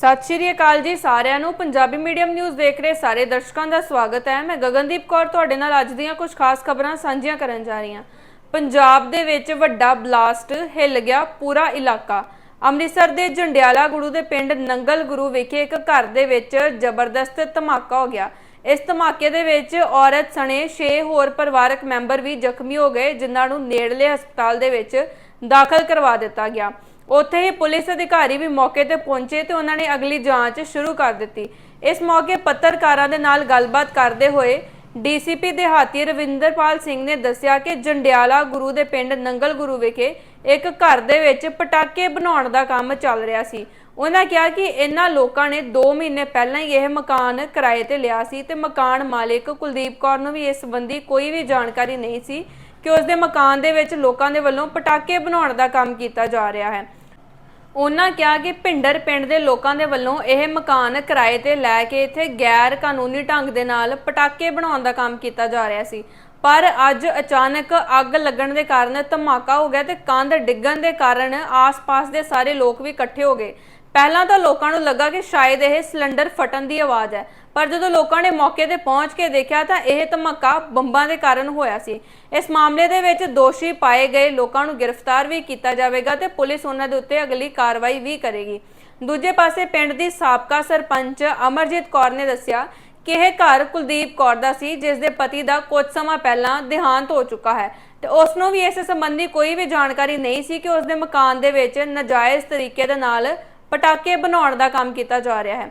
ਸਤਿ ਸ਼੍ਰੀ ਅਕਾਲ ਜੀ ਸਾਰਿਆਂ ਨੂੰ। ਪੰਜਾਬੀ ਮੀਡੀਅਮ ਨਿਊਜ਼ ਦੇਖ ਰਹੇ ਸਾਰੇ ਦਰਸ਼ਕਾਂ ਦਾ ਸਵਾਗਤ ਹੈ। ਮੈਂ ਗਗਨਦੀਪ ਕੌਰ ਤੁਹਾਡੇ ਨਾਲ ਅੱਜ ਦੀਆਂ ਕੁਝ ਖਾਸ ਖਬਰਾਂ ਸਾਂਝੀਆਂ ਕਰਨ ਜਾ ਰਹੀ ਹਾਂ। ਪੰਜਾਬ ਦੇ ਵਿੱਚ ਵੱਡਾ ਬਲਾਸਟ ਹਿੱਲ ਗਿਆ ਪੂਰਾ ਇਲਾਕਾ। ਅੰਮ੍ਰਿਤਸਰ ਦੇ ਜੰਡਿਆਲਾ ਗੁਰੂ ਦੇ ਪਿੰਡ ਨੰਗਲ ਗੁਰੂ ਵਿਖੇ ਇੱਕ ਘਰ ਦੇ ਵਿੱਚ ਜ਼ਬਰਦਸਤ ਧਮਾਕਾ ਹੋ ਗਿਆ। ਇਸ ਧਮਾਕੇ ਦੇ ਵਿੱਚ ਔਰਤ ਸਣੇ 6 ਹੋਰ ਪਰਿਵਾਰਕ ਮੈਂਬਰ ਵੀ ਜ਼ਖਮੀ ਹੋ ਗਏ, ਜਿਨ੍ਹਾਂ ਨੂੰ ਨੇੜਲੇ ਹਸਪਤਾਲ ਦੇ ਵਿੱਚ ਦਾਖਲ ਕਰਵਾ ਦਿੱਤਾ ਗਿਆ। ਉੱਥੇ ਹੀ ਪੁਲਿਸ ਅਧਿਕਾਰੀ ਵੀ ਮੌਕੇ ਤੇ ਪਹੁੰਚੇ ਤੇ ਉਹਨਾਂ ਨੇ ਅਗਲੀ ਜਾਂਚ ਸ਼ੁਰੂ ਕਰ ਦਿੱਤੀ। ਇਸ ਮੌਕੇ ਪੱਤਰਕਾਰਾਂ ਦੇ ਨਾਲ ਗੱਲਬਾਤ ਕਰਦੇ ਹੋਏ ਡੀਸੀਪੀ ਦਿਹਾਤੀ ਰਵਿੰਦਰਪਾਲ ਸਿੰਘ ਨੇ ਦੱਸਿਆ ਕਿ ਜੰਡਿਆਲਾ ਗੁਰੂ ਦੇ ਪਿੰਡ ਨੰਗਲ ਗੁਰੂ ਵਿਖੇ ਇੱਕ ਘਰ ਦੇ ਵਿੱਚ ਪਟਾਕੇ ਬਣਾਉਣ ਦਾ ਕੰਮ ਚੱਲ ਰਿਹਾ ਸੀ। ਉਹਨਾਂ ਕਿਹਾ ਕਿ ਇਹਨਾਂ ਲੋਕਾਂ ਨੇ 2 ਮਹੀਨੇ ਪਹਿਲਾਂ ਹੀ ਇਹ ਮਕਾਨ ਕਿਰਾਏ ਤੇ ਲਿਆ ਸੀ ਤੇ ਮਕਾਨ ਮਾਲਕ ਕੁਲਦੀਪ ਕੌਰ ਨੂੰ ਵੀ ਇਸ ਸੰਬੰਧੀ ਕੋਈ ਵੀ ਜਾਣਕਾਰੀ ਨਹੀਂ ਸੀ ਕਿ ਉਸ ਦੇ ਮਕਾਨ ਦੇ ਵਿੱਚ ਲੋਕਾਂ ਦੇ ਵੱਲੋਂ ਪਟਾਕੇ ਬਣਾਉਣ ਦਾ ਕੰਮ ਕੀਤਾ ਜਾ ਰਿਹਾ ਹੈ। ਉਹਨਾਂ ਕਿਹਾ ਕਿ ਭਿੰਡਰ ਪਿੰਡ ਦੇ ਲੋਕਾਂ ਦੇ ਵੱਲੋਂ ਇਹ ਮਕਾਨ ਕਿਰਾਏ ਤੇ ਲੈ ਕੇ ਇੱਥੇ ਗੈਰ ਕਾਨੂੰਨੀ ਢੰਗ ਦੇ ਨਾਲ ਪਟਾਕੇ ਬਣਾਉਣ ਦਾ ਕੰਮ ਕੀਤਾ ਜਾ ਰਿਹਾ ਸੀ। ਪਰ ਅੱਜ ਅਚਾਨਕ ਅੱਗ ਲੱਗਣ ਦੇ ਕਾਰਨ ਧਮਾਕਾ ਹੋ ਗਿਆ ਤੇ ਕੰਧ ਡਿੱਗਣ ਦੇ ਕਾਰਨ ਆਸ-ਪਾਸ ਦੇ ਸਾਰੇ ਲੋਕ ਵੀ ਇਕੱਠੇ ਹੋ ਗਏ। ਪਹਿਲਾਂ ਤਾਂ ਲੋਕਾਂ ਨੂੰ ਲੱਗਾ ਕਿ ਸ਼ਾਇਦ ਇਹ ਸਿਲੰਡਰ ਫਟਣ ਦੀ ਆਵਾਜ਼ ਹੈ, ਪਰ ਜਦੋਂ ਲੋਕਾਂ ਨੇ ਮੌਕੇ ਤੇ ਪਹੁੰਚ ਕੇ ਦੇਖਿਆ ਤਾਂ ਇਹ ਧਮਾਕਾ ਬੰਬਾਂ ਦੇ ਕਾਰਨ ਹੋਇਆ ਸੀ। ਇਸ ਮਾਮਲੇ ਦੇ ਵਿੱਚ ਦੋਸ਼ੀ ਪਾਏ ਗਏ ਲੋਕਾਂ ਨੂੰ ਗ੍ਰਿਫਤਾਰ ਵੀ ਕੀਤਾ ਜਾਵੇਗਾ ਤੇ ਪੁਲਿਸ ਉਹਨਾਂ ਦੇ ਉੱਤੇ ਅਗਲੀ ਕਾਰਵਾਈ ਵੀ ਕਰੇਗੀ। ਦੂਜੇ ਪਾਸੇ ਪਿੰਡ ਦੀ ਸਾਬਕਾ ਸਰਪੰਚ ਅਮਰਜੀਤ ਕੌਰ ਨੇ ਦੱਸਿਆ ਕਿ ਇਹ ਘਰ ਕੁਲਦੀਪ ਕੌਰ ਦਾ ਸੀ, ਜਿਸ ਦੇ ਪਤੀ ਦਾ ਕੁਝ ਸਮਾਂ ਪਹਿਲਾਂ ਦੇਹਾਂਤ ਹੋ ਚੁੱਕਾ ਹੈ। ਤੇ ਉਸ ਨੂੰ ਵੀ ਇਸ ਸੰਬੰਧੀ ਕੋਈ ਵੀ ਜਾਣਕਾਰੀ ਨਹੀਂ ਸੀ ਕਿ ਉਸ ਦੇ ਮਕਾਨ ਦੇ ਵਿੱਚ ਨਾਜਾਇਜ਼ ਤਰੀਕੇ ਦੇ ਨਾਲ ਪਟਾਕੇ ਬਣਾਉਣ ਦਾ ਕੰਮ ਕੀਤਾ ਜਾ ਰਿਹਾ ਹੈ।